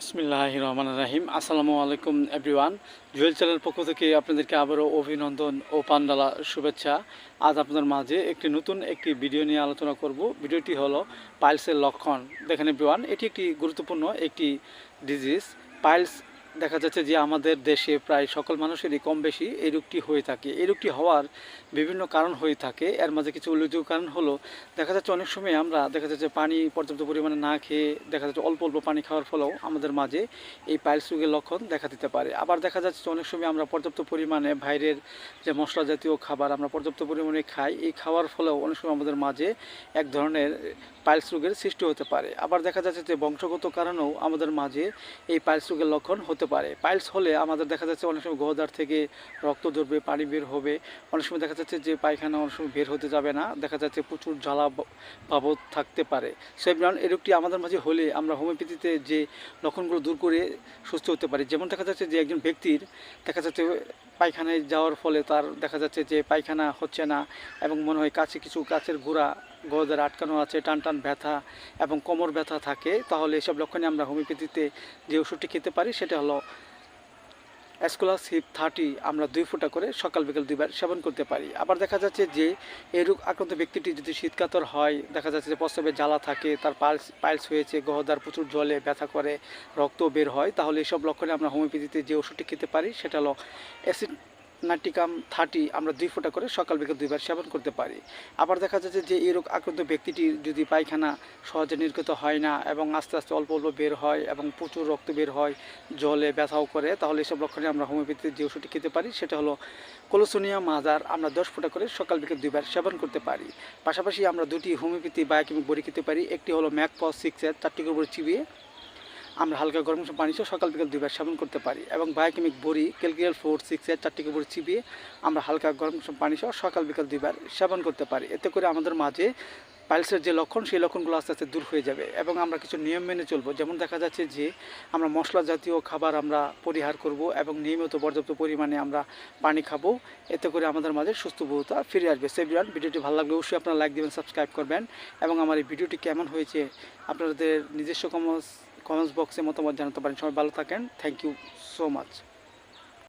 বিসমিল্লাহ রহমান রাহিম আসসালামু আলাইকুম, এভরিওয়ান। জুয়েল চ্যানেল পক্ষ থেকে আপনাদেরকে আবারও অভিনন্দন ও পান্ডালা শুভেচ্ছা। আজ আপনাদের মাঝে একটি নতুন একটি ভিডিও নিয়ে আলোচনা করব। ভিডিওটি হলো পাইলসের লক্ষণ। দেখেন, এভরিওয়ান, এটি একটি গুরুত্বপূর্ণ একটি ডিজিজ পাইলস দেখা যাচ্ছে যে আমাদের দেশে প্রায় সকল মানুষেরই কম বেশি এই রোগটি হয়ে থাকে। এই রোগটি হওয়ার বিভিন্ন কারণ হয়ে থাকে। এর মাঝে কিছু উল্লেখযোগ্য কারণ হলো, দেখা যাচ্ছে অনেক সময় আমরা দেখা যাচ্ছে পানি পর্যাপ্ত পরিমাণে না খেয়ে দেখা যাচ্ছে অল্প অল্প পানি খাওয়ার ফলেও আমাদের মাঝে এই পাইলস রোগের লক্ষণ দেখা দিতে পারে। আবার দেখা যাচ্ছে অনেক সময় আমরা পর্যাপ্ত পরিমাণে বাইরের যে মশলা জাতীয় খাবার আমরা পর্যাপ্ত পরিমাণে খাই, এই খাওয়ার ফলেও অনেক সময় আমাদের মাঝে এক ধরনের পাইলস রোগের সৃষ্টি হতে পারে। আবার দেখা যাচ্ছে যে বংশগত কারণেও আমাদের মাঝে এই পাইলস রোগের লক্ষণ হতে পারে। পাইলস হলে আমাদের দেখা যাচ্ছে অনেক সময় গহদার থেকে রক্ত ধরবে, পানি বের হবে। অনেক সময় দেখা যাচ্ছে যে পায়খানা অনেক সময় বের হতে যাবে না। দেখা যাচ্ছে প্রচুর জ্বালা বাবদ থাকতে পারে। কারণ এই রোগটি আমাদের মাঝে হলে আমরা হোমিওপ্যাথিতে যে লক্ষণগুলো দূর করে সুস্থ হতে পারি। যেমন দেখা যাচ্ছে যে একজন ব্যক্তির দেখা যাচ্ছে পায়খানায় যাওয়ার ফলে তার দেখা যাচ্ছে যে পায়খানা হচ্ছে না এবং মনে হয় কাছে কিছু কাছের ঘোড়া গলাদের আটকানো আছে, টান টান ব্যথা এবং কোমর ব্যথা থাকে, তাহলে এসব লক্ষণে আমরা হোমিওপ্যাথিতে যে ওষুধটি খেতে পারি সেটা হলো অ্যাসকুলাস হিপ থার্টি আমরা দুই ফোঁটা করে সকাল বিকাল দুইবার সেবন করতে পারি। আবার দেখা যাচ্ছে যে এই রোগ আক্রান্ত ব্যক্তিটি যদি শীতকাতর হয়, দেখা যাচ্ছে যে প্রস্রাবে জ্বালা থাকে, তার পাইলস পাইলস হয়েছে, গহদার প্রচুর জলে ব্যথা করে, রক্ত বের হয়, তাহলে এসব লক্ষণে আমরা হোমিওপ্যাথিতে যে ওষুধটি খেতে পারি সেটা হলো অ্যাসিড নাটিকাম থার্টি আমরা দুই ফোঁটা করে সকাল বিকেল দুইবার সেবন করতে পারি। আবার দেখা যাচ্ছে যে এই রোগ আক্রান্ত ব্যক্তিটির যদি পায়খানা সহজে নির্গত হয় না এবং আস্তে আস্তে অল্প অল্প বের হয় এবং প্রচুর রক্ত বের হয়, জলে ব্যথাও করে, তাহলে এসব লক্ষণে আমরা হোমিওপ্যাথিতে যে ওষুধটি খেতে পারি সেটা হলো কোলোসোনিয়া মাজার আমরা দশ ফোঁটা করে সকাল বিকেল দুইবার সেবন করতে পারি। পাশাপাশি আমরা দুটি হোমিওপ্যাথি বায়োকেমিক বড়ি খেতে পারি, একটি হলো ম্যাকপস সিক্সের চারটি করে চিবিয়ে আমরা হালকা গরম পানি সহ সকাল বিকাল দুইবার সেবন করতে পারি এবং বায়োকেমিক বড়ি ক্যালকিয়াল ফোর সিক্সের চারটিকে বড়ি চিবিয়ে আমরা হালকা গরম পানি সহ সকাল বিকাল দুইবার সেবন করতে পারি। এতে করে আমাদের মাঝে পাইলসের যে লক্ষণ, সেই লক্ষণগুলো আস্তে আস্তে দূর হয়ে যাবে এবং আমরা কিছু নিয়ম মেনে চলবো। যেমন দেখা যাচ্ছে যে আমরা মশলা জাতীয় খাবার আমরা পরিহার করব এবং নিয়মিত পর্যাপ্ত পরিমাণে আমরা পানি খাব। এতে করে আমাদের মাঝে সুস্থ বহুতা ফিরে আসবে। সেভিয়ান ভিডিওটি ভালো লাগলে অবশ্যই আপনারা লাইক দেবেন, সাবস্ক্রাইব করবেন এবং আমার এই ভিডিওটি কেমন হয়েছে আপনাদের নিজস্ব কমেন্টস কমেন্টস বক্সে মতামত জানাতে পারেন। সবাই ভালো থাকেন। Thank you so much